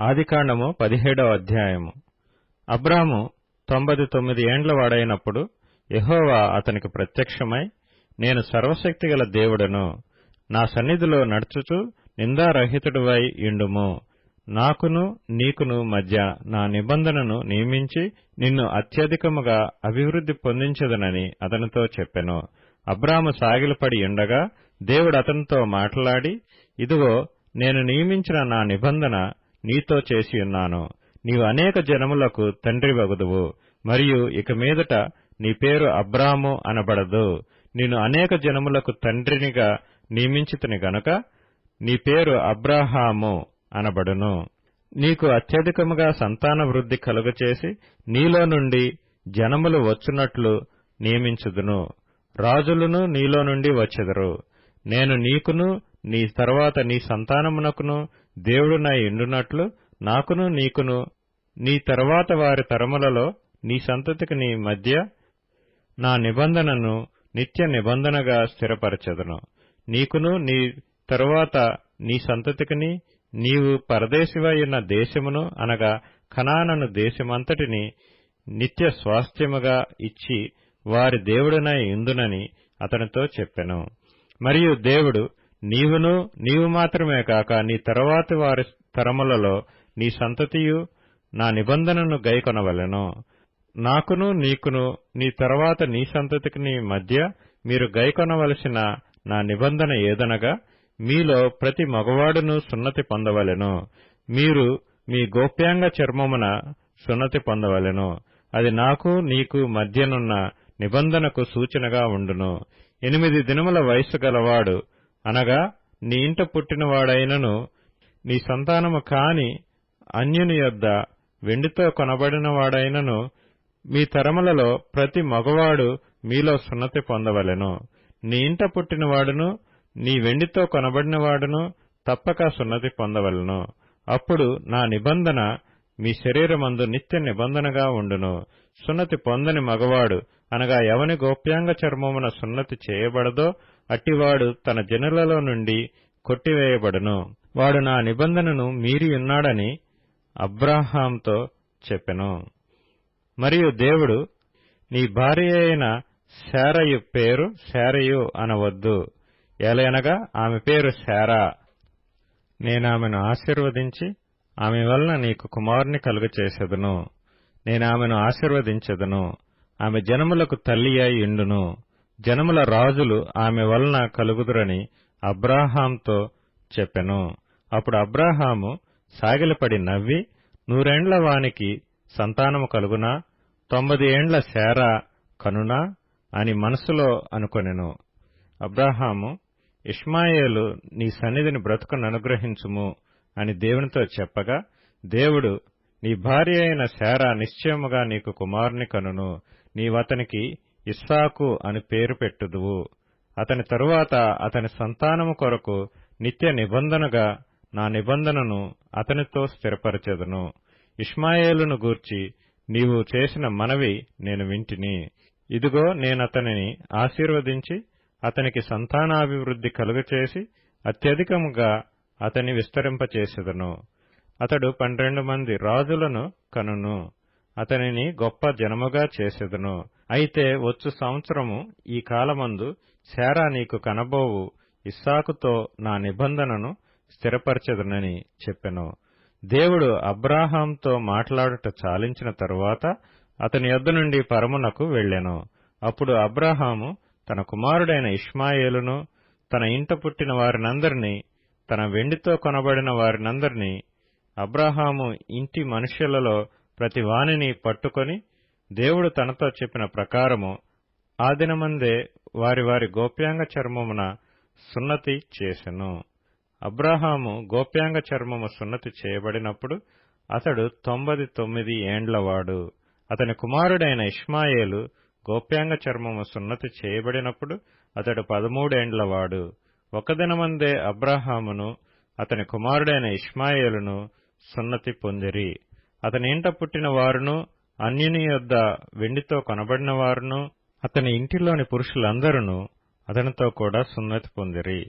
ఆదికాండము పదిహేడవ అధ్యాయము. అబ్రాము తొంభై తొమ్మిది ఏండ్ల వాడైనప్పుడు యహోవా అతనికి ప్రత్యక్షమై నేను సర్వశక్తిగల దేవుడను నా సన్నిధిలో నడుచుచు నిందారహితుడివై ఇండుము నాకును నీకును మధ్య నా నిబంధనను నియమించి నిన్ను అత్యధికముగా అభివృద్ధి పొందించదనని అతనితో చెప్పెను. అబ్రాము సాగిలపడి ఉండగా దేవుడు అతనితో మాట్లాడి ఇదిగో నేను నియమించిన నా నిబంధన నీతో చేసియున్నాను నీవు అనేక జనములకు తండ్రి వగదువు మరియు ఇక మీదట నీ పేరు అబ్రాము అనబడదు. నేను అనేక జనములకు తండ్రినిగా నియమించితిని గనుక నీ పేరు అబ్రాహాము అనబడును. నీకు అత్యధికముగా సంతాన వృద్ధి కలుగచేసి నీలో నుండి జనములు వచ్చునట్లు నియమించుదును. రాజులను నీలో నుండి వచ్చెదరు. నేను నీకును నీ తర్వాత నీ సంతానమునకును దేవుడు నా ఎండునట్లు నాకును నీకును నీ తరువాత వారి తరములలో నీ సంతతికి నీ మధ్య నా నిబంధనను నిత్య నిబంధనగా స్థిరపరచెదను. నీకును నీ తరువాత నీ సంతతికిని నీవు పరదేశివైన దేశమును అనగా ఖనానను దేశమంతటిని నిత్య స్వాస్థ్యముగా ఇచ్చి వారి దేవుడనై ఇందునని అతనితో చెప్పెను. మరియు దేవుడు నీవును నీవు మాత్రమే కాక నీ తరువాతి వారి తరములలో నీ సంతతియు నా నిబంధనను గైకొనవలెను. నాకును నీకును నీ తరువాత నీ సంతతికి నీ మధ్య మీరు గైకొనవలసిన నా నిబంధన ఏదనగా మీలో ప్రతి మగవాడును సున్నతి పొందవలెను. మీరు మీ గోప్యాంగ చర్మమున సున్నతి పొందవలెను. అది నాకు నీకు మధ్యనున్న నిబంధనకు సూచనగా ఉండును. ఎనిమిది దినముల వయస్సు గలవాడు అనగా నీ ఇంట పుట్టినవాడైనను నీ సంతానము కాని అన్యుని యొద్ద వెండితో కొనబడినవాడైనను మీ తరములలో ప్రతి మగవాడు మీలో సున్నతి పొందవలెను. నీ ఇంట పుట్టినవాడును నీ వెండితో కొనబడినవాడును తప్పక సున్నతి పొందవలను. అప్పుడు నా నిబంధన మీ శరీరమందు నిత్య నిబంధనగా ఉండును. సున్నతి పొందని మగవాడు అనగా ఎవని గోప్యాంగ చర్మమున సున్నతి చేయబడదో అట్టివాడు తన జనులలో నుండి కొట్టివేయబడును. వాడు నా నిబంధనను మీరి ఉన్నాడని అబ్రాహాంతో చెప్పెను. మరియు దేవుడు నీ భార్య అయిన శారయు పేరు శారయు అనవద్దు. ఎలయనగా ఆమె పేరు శారా. నేనామెను ఆశీర్వదించి ఆమె వలన నీకు కుమారుని కలుగచేసెదను. నేనామెను ఆశీర్వదించెదను. ఆమె జనములకు తల్లి అయి ఇండును జనముల రాజులు ఆమె వలన కలుగుదురని అబ్రాహాంతో చెప్పెను. అప్పుడు అబ్రాహాము సాగిలపడి నవ్వి నూరేండ్ల వానికి సంతానము కలుగునా? తొమ్మిది ఏండ్ల శారా కనునా? అని మనసులో అనుకొనెను. అబ్రాహాము ఇష్మాయేలు నీ సన్నిధిని బ్రతుకును అనుగ్రహించుము అని దేవునితో చెప్పగా దేవుడు నీ భార్య అయిన శారా నిశ్చయముగా నీకు కుమారుని కనును. నీవతనికి ఇస్సాకు అని పేరు పెట్టుదువు. అతని తరువాత అతని సంతానము కొరకు నిత్య నిబంధనగా నా నిబంధనను అతనితో స్థిరపరచెదను. ఇష్మాయేలును గూర్చి నీవు చేసిన మనవి నేను వింటిని. ఇదిగో నేనతనిని ఆశీర్వదించి అతనికి సంతానాభివృద్ధి కలుగచేసి అత్యధికముగా అతని విస్తరింపచేసెదను. అతడు పన్నెండు మంది రాజులను కనును. అతనిని గొప్ప జనముగా చేసెదను. అయితే వచ్చు సంవత్సరము ఈ కాలమందు శారా నీకు కనబోవు ఇస్సాకుతో నా నిబంధనను స్థిరపరచెదనని చెప్పెను. దేవుడు అబ్రాహాంతో మాట్లాడుట చాలించిన తరువాత అతని యొద్ద నుండి పరమునకు వెళ్ళెను అప్పుడు అబ్రాహాము తన కుమారుడైన ఇష్మాయేలును తన ఇంట పుట్టిన వారినందరినీ తన వెండితో కొనబడిన వారినందరినీ అబ్రాహాము ఇంటి మనుష్యులలో ప్రతి వానిని పట్టుకొని దేవుడు తనతో చెప్పిన ప్రకారము ఆ దినమందే వారి వారి గోప్యాంగ చర్మమున సున్నతి చేసెను. అబ్రాహాము గోప్యాంగ చర్మము సున్నతి చేయబడినప్పుడు అతడు తొంభది తొమ్మిది ఏండ్లవాడు. అతని కుమారుడైన ఇష్మాయేలు గోప్యాంగ చర్మము సున్నతి చేయబడినప్పుడు అతడు పదమూడేండ్లవాడు ఒక దినమందే అబ్రాహామును అతని కుమారుడైన ఇష్మాయేలును సున్నతి పొందిరి. అతని ఇంట పుట్టిన వారును అన్యుని యొద్ద వెండితో కొనబడిన వారును అతని ఇంటిలోని పురుషులందరూ అతనితో కూడా సున్నతి పొందిరి.